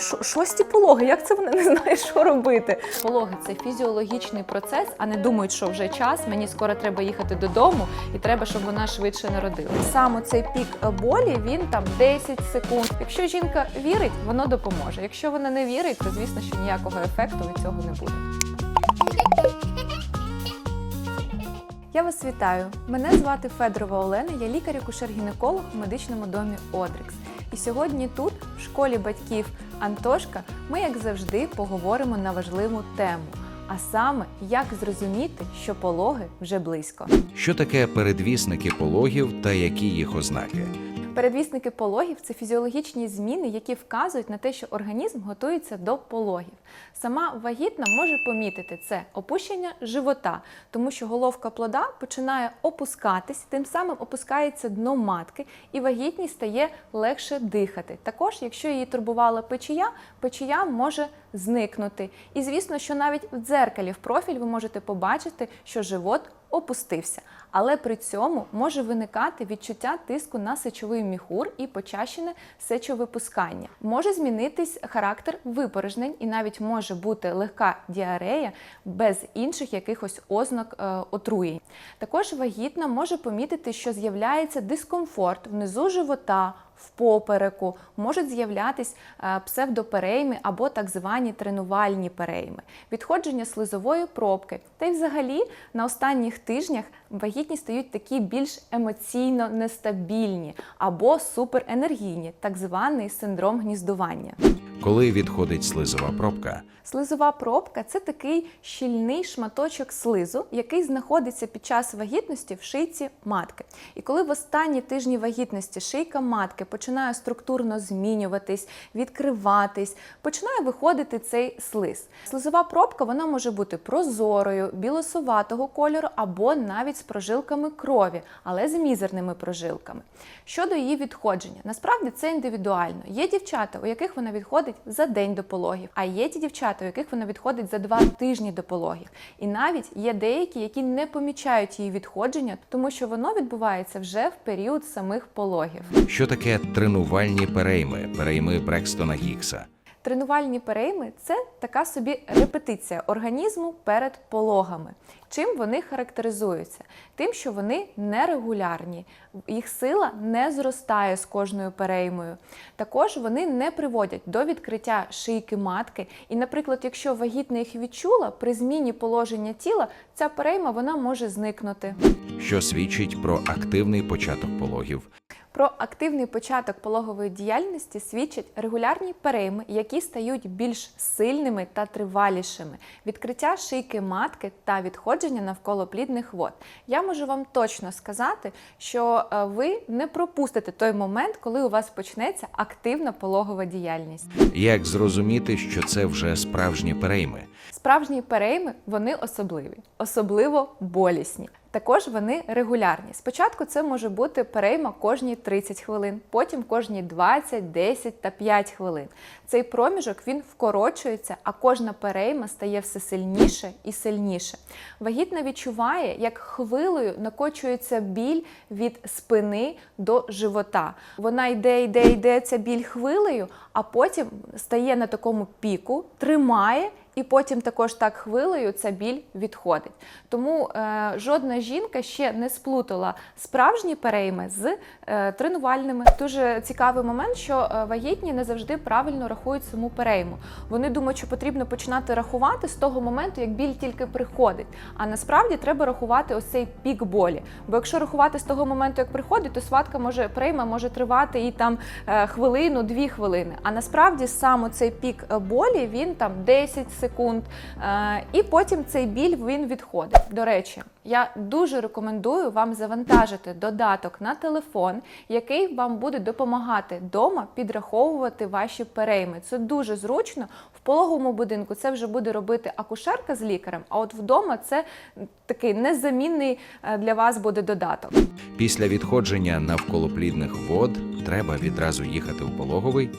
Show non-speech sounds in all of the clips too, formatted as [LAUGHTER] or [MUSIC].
Що- Шості пологи, як це вони не знають, що робити? Пологи це фізіологічний процес, а не думають, що вже час. Мені скоро треба їхати додому, і треба, щоб вона швидше народила. Саме цей пік болі він там 10 секунд. Якщо жінка вірить, воно допоможе. Якщо вона не вірить, то звісно, що ніякого ефекту від цього не буде. Я вас вітаю. Мене звати Федорова Олена, я лікар-акушер-гінеколог у медичному домі Одрикс. І сьогодні тут, в школі батьків Антошка, ми, як завжди, поговоримо на важливу тему. А саме, як зрозуміти, що пологи вже близько. Що таке передвісники пологів та які їх ознаки? Передвісники пологів це фізіологічні зміни, які вказують на те, що організм готується до пологів. Сама вагітна може помітити це опущення живота, тому що головка плода починає опускатись, тим самим опускається дно матки, і вагітній стає легше дихати. Також, якщо її турбувала печія, печія може зникнути. І звісно, що навіть в дзеркалі в профіль ви можете побачити, що живот опустився. Але при цьому може виникати відчуття тиску на сечовий міхур і почащене сечовипускання. Може змінитись характер випорожнень і навіть може бути легка діарея без інших якихось ознак е, отруєнь. Також вагітна може помітити, що з'являється дискомфорт внизу живота. В попереку можуть з'являтись е, псевдоперейми або так звані тренувальні перейми, відходження слизової пробки. Та й взагалі на останніх тижнях вагітні стають такі більш емоційно нестабільні або суперенергійні, так званий синдром гніздування. Коли відходить слизова пробка? Слизова пробка це такий щільний шматочок слизу, який знаходиться під час вагітності в шийці матки. І коли в останні тижні вагітності шийка матки починає структурно змінюватись, відкриватись, починає виходити цей слиз. Слизова пробка вона може бути прозорою, білосуватого кольору або навіть з прожилками крові, але з мізерними прожилками. Щодо її відходження, насправді це індивідуально. Є дівчата, у яких вона відходить за день до пологів, а є ті дівчата, у яких вона відходить за два тижні до пологів. І навіть є деякі, які не помічають її відходження, тому що воно відбувається вже в період самих пологів. Що таке тренувальні перейми, перейми Брекстона Гікса? Тренувальні перейми це така собі репетиція організму перед пологами. Чим вони характеризуються? Тим, що вони нерегулярні, їх сила не зростає з кожною переймою. Також вони не приводять до відкриття шийки матки. І, наприклад, якщо вагітна їх відчула, при зміні положення тіла ця перейма вона може зникнути. Що свідчить про активний початок пологів? Про активний початок пологової діяльності свідчать регулярні перейми, які стають більш сильними та тривалішими, відкриття шийки матки та відходження навколо плідних вод. Я можу вам точно сказати, що е, ви не пропустите той момент, коли у вас почнеться активна пологова діяльність. Як зрозуміти, що це вже справжні перейми? Справжні перейми вони особливі, особливо болісні. Також вони регулярні. Спочатку це може бути перейма кожні 30 хвилин, потім кожні 20, 10 та 5 хвилин. Цей проміжок він вкорочується, а кожна перейма стає все сильніше і сильніше. Вагітна відчуває, як хвилею накочується біль від спини до живота. Вона йде, йде, йде ця біль хвилею, а потім стає на такому піку, тримає. І потім також так хвилею ця біль відходить. Тому е, жодна жінка ще не сплутала справжні перейми з е, тренувальними. Дуже цікавий момент, що е, вагітні не завжди правильно рахують саму перейму. Вони думають, що потрібно починати рахувати з того моменту, як біль тільки приходить. А насправді треба рахувати ось цей пік болі. Бо якщо рахувати з того моменту, як приходить, то сватка може перейма може тривати і там е, хвилину, дві хвилини. А насправді саме цей пік е, болі він там 10 секунд, е, і потім цей біль він відходить. До речі, я дуже рекомендую вам завантажити додаток на телефон, який вам буде допомагати вдома підраховувати ваші перейми. Це дуже зручно. В пологовому будинку це вже буде робити акушерка з лікарем, а от вдома це такий незамінний е, для вас буде додаток. Після відходження навколоплідних вод треба відразу їхати в пологовий.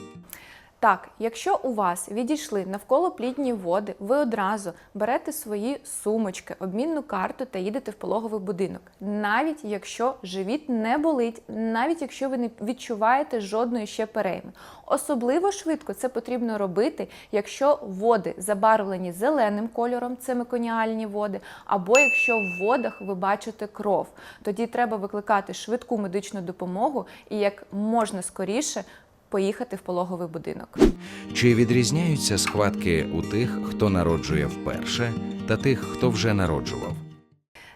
Так, якщо у вас відійшли навколоплідні води, ви одразу берете свої сумочки, обмінну карту та їдете в пологовий будинок. Навіть якщо живіт не болить, навіть якщо ви не відчуваєте жодної ще перейми. Особливо швидко це потрібно робити, якщо води забарвлені зеленим кольором, це меконіальні води, або якщо в водах ви бачите кров. Тоді треба викликати швидку медичну допомогу і як можна скоріше поїхати в пологовий будинок. Чи відрізняються схватки у тих, хто народжує вперше, та тих, хто вже народжував?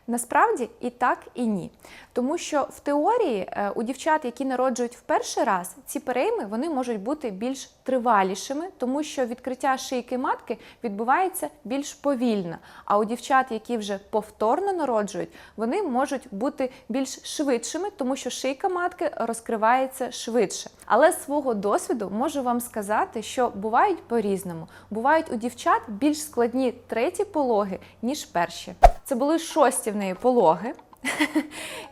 Насправді і так, і ні. Тому що в теорії е, у дівчат, які народжують в перший раз, ці перейми вони можуть бути більш тривалішими, тому що відкриття шийки матки відбувається більш повільно. А у дівчат, які вже повторно народжують, вони можуть бути більш швидшими, тому що шийка матки розкривається швидше. Але з свого досвіду можу вам сказати, що бувають по-різному. Бувають у дівчат більш складні треті пологи, ніж перші. Це були шості неї пологи.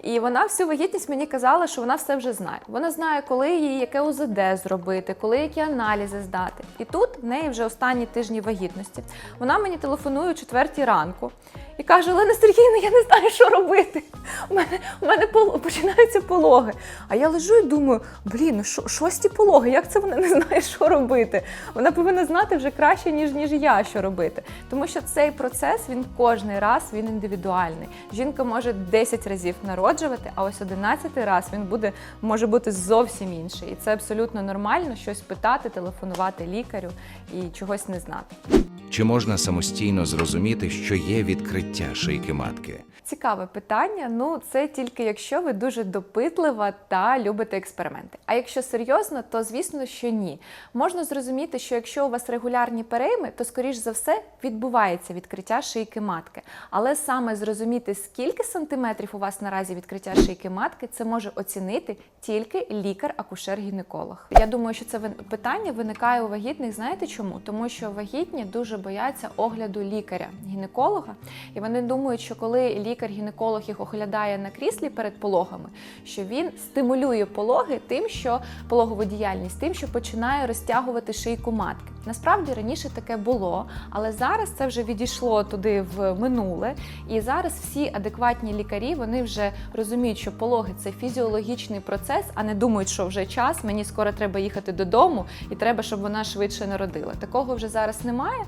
І вона всю вагітність мені казала, що вона все вже знає. Вона знає, коли їй яке УЗД зробити, коли які аналізи здати. І тут в неї вже останні тижні вагітності. Вона мені телефонує о четвертій ранку і каже: Олена Сергійовна, я не знаю, що робити. У мене, у мене пол- починаються пологи. А я лежу і думаю: блін, ну шо- шості пологи, як це вона не знає, що робити? Вона повинна знати вже краще, ніж, ніж я, що робити. Тому що цей процес він кожний раз він індивідуальний. Жінка може 10 разів народжувати, а ось 11 раз він буде може бути зовсім інший. І це абсолютно нормально щось питати, телефонувати лікарю і чогось не знати. Чи можна самостійно зрозуміти, що є відкриття шийки матки? Цікаве питання. Ну, це тільки якщо ви дуже допитлива та любите експерименти. А якщо серйозно, то звісно, що ні. Можна зрозуміти, що якщо у вас регулярні перейми, то скоріш за все відбувається відкриття шийки матки. Але саме зрозуміти, скільки сантиметрів у вас наразі відкриття шийки матки, це може оцінити тільки лікар-акушер-гінеколог. Я думаю, що це питання виникає у вагітних. Знаєте чому? Тому що вагітні дуже бояться огляду лікаря-гінеколога, і вони думають, що коли лікар-гінеколог їх оглядає на кріслі перед пологами, що він стимулює пологи тим, що пологову діяльність, тим, що починає розтягувати шийку матки. Насправді раніше таке було, але зараз це вже відійшло туди в минуле. І зараз всі адекватні лікарі вони вже розуміють, що пологи це фізіологічний процес, а не думають, що вже час, мені скоро треба їхати додому, і треба, щоб вона швидше народила. Такого вже зараз немає.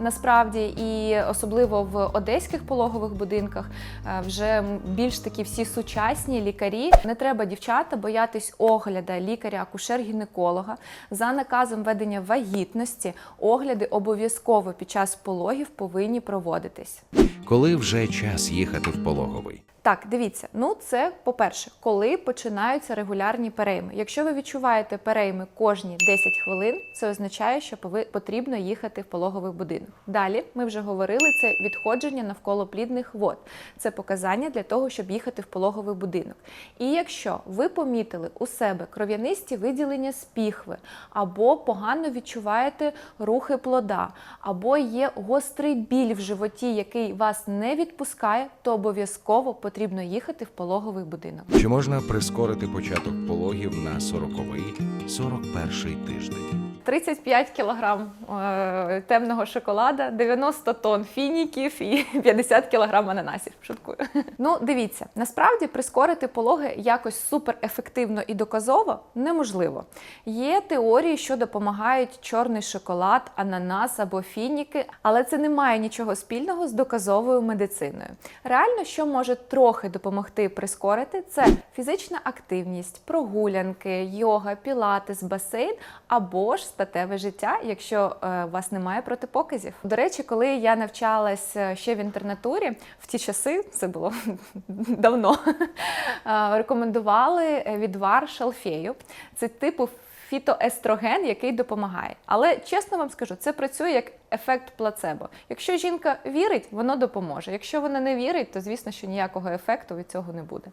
Насправді, і особливо в одеських пологових будинках е, вже більш такі всі сучасні лікарі. Не треба дівчата боятись огляда лікаря-акушер-гінеколога за наказом ведення вагітності. Огляди обов'язково під час пологів повинні проводитись. Коли вже час їхати в пологовий? Так, дивіться, ну це по-перше, коли починаються регулярні перейми. Якщо ви відчуваєте перейми кожні 10 хвилин, це означає, що потрібно їхати в пологовий будинок. Далі ми вже говорили, це відходження навколо плідних вод. Це показання для того, щоб їхати в пологовий будинок. І якщо ви помітили у себе кров'янисті виділення з піхви, або погано відчуваєте рухи плода, або є гострий біль в животі, який вас не відпускає, то обов'язково потрібно їхати в пологовий будинок. Чи можна прискорити початок пологів на 40-й, 41-й тиждень? 35 кілограм е, темного шоколада, 90 тонн фініків і [LAUGHS] 50 кілограм ананасів. Шуткую. [LAUGHS] Ну, дивіться, насправді прискорити пологи якось супер ефективно і доказово неможливо. Є теорії, що допомагають чорний шоколад, ананас або фініки, але це не має нічого спільного з доказовою медициною. Реально, що може трохи допомогти прискорити, це фізична активність, прогулянки, йога, пілатес, басейн або ж статеве життя, якщо е, у вас немає протипоказів. До речі, коли я навчалась е, ще в інтернатурі, в ті часи це було [LAUGHS] давно, е, рекомендували відвар шалфею. Це типу фітоестроген, який допомагає. Але чесно вам скажу, це працює як ефект плацебо. Якщо жінка вірить, воно допоможе. Якщо вона не вірить, то звісно, що ніякого ефекту від цього не буде.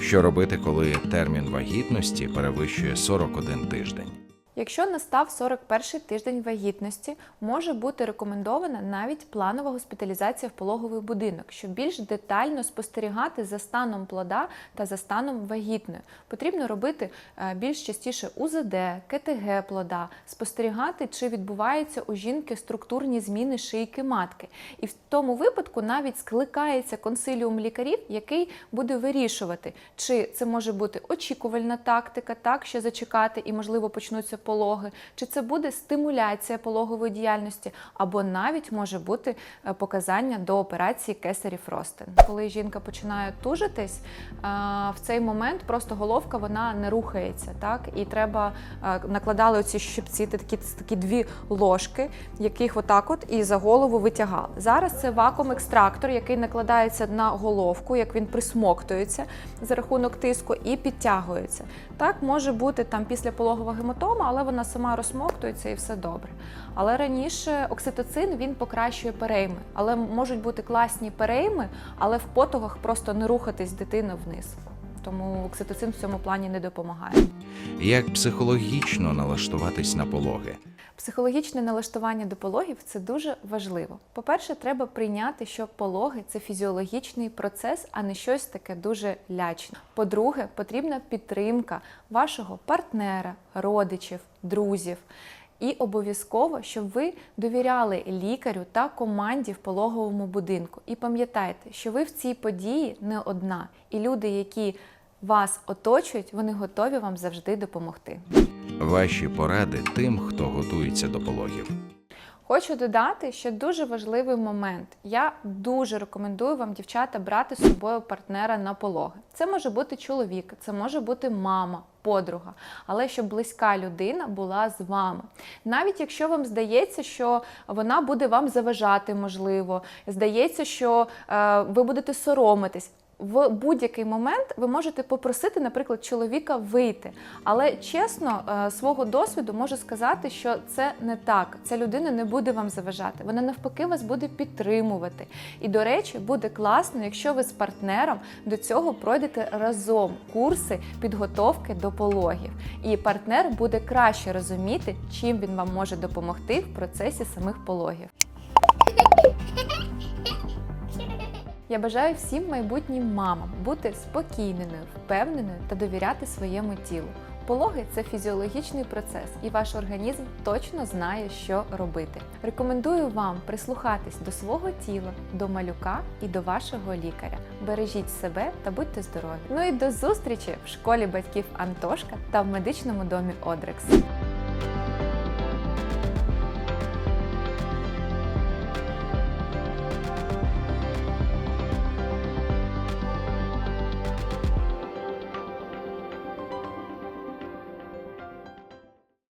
Що робити, коли термін вагітності перевищує 41 тиждень? Якщо настав 41-й тиждень вагітності, може бути рекомендована навіть планова госпіталізація в пологовий будинок, щоб більш детально спостерігати за станом плода та за станом вагітної. Потрібно робити е, більш частіше УЗД, КТГ плода, спостерігати, чи відбуваються у жінки структурні зміни шийки матки. І в тому випадку навіть скликається консиліум лікарів, який буде вирішувати, чи це може бути очікувальна тактика, так що зачекати і можливо почнуться пологи, чи це буде стимуляція пологової діяльності, або навіть може бути е, показання до операції кесарів Ростин. Коли жінка починає тужитись, е, в цей момент просто головка вона не рухається, так і треба е, накладали оці щипці, такі, такі дві ложки, яких отак от і за голову витягали. Зараз це вакуум-екстрактор, який накладається на головку, як він присмоктується за рахунок тиску і підтягується. Так може бути там після пологова гематома, але вона сама розсмоктується і все добре. Але раніше окситоцин він покращує перейми, але можуть бути класні перейми, але в потугах просто не рухатись дитина вниз. Тому окситоцин в цьому плані не допомагає. Як психологічно налаштуватись на пологи? Психологічне налаштування до пологів це дуже важливо. По-перше, треба прийняти, що пологи це фізіологічний процес, а не щось таке дуже лячне. По-друге, потрібна підтримка вашого партнера, родичів, друзів. І обов'язково, щоб ви довіряли лікарю та команді в пологовому будинку. І пам'ятайте, що ви в цій події не одна, і люди, які вас оточують, вони готові вам завжди допомогти. Ваші поради тим, хто готується до пологів. Хочу додати, що дуже важливий момент. Я дуже рекомендую вам, дівчата, брати з собою партнера на пологи. Це може бути чоловік, це може бути мама, подруга, але щоб близька людина була з вами. Навіть якщо вам здається, що вона буде вам заважати, можливо, здається, що е, ви будете соромитись. В будь-який момент ви можете попросити, наприклад, чоловіка вийти. Але чесно, е, свого досвіду можу сказати, що це не так. Ця людина не буде вам заважати. Вона навпаки вас буде підтримувати. І, до речі, буде класно, якщо ви з партнером до цього пройдете разом курси підготовки до пологів. І партнер буде краще розуміти, чим він вам може допомогти в процесі самих пологів. Я бажаю всім майбутнім мамам бути спокійненою, впевненою та довіряти своєму тілу. Пологи це фізіологічний процес, і ваш організм точно знає, що робити. Рекомендую вам прислухатись до свого тіла, до малюка і до вашого лікаря. Бережіть себе та будьте здорові. Ну і до зустрічі в школі батьків Антошка та в медичному домі Одрекс.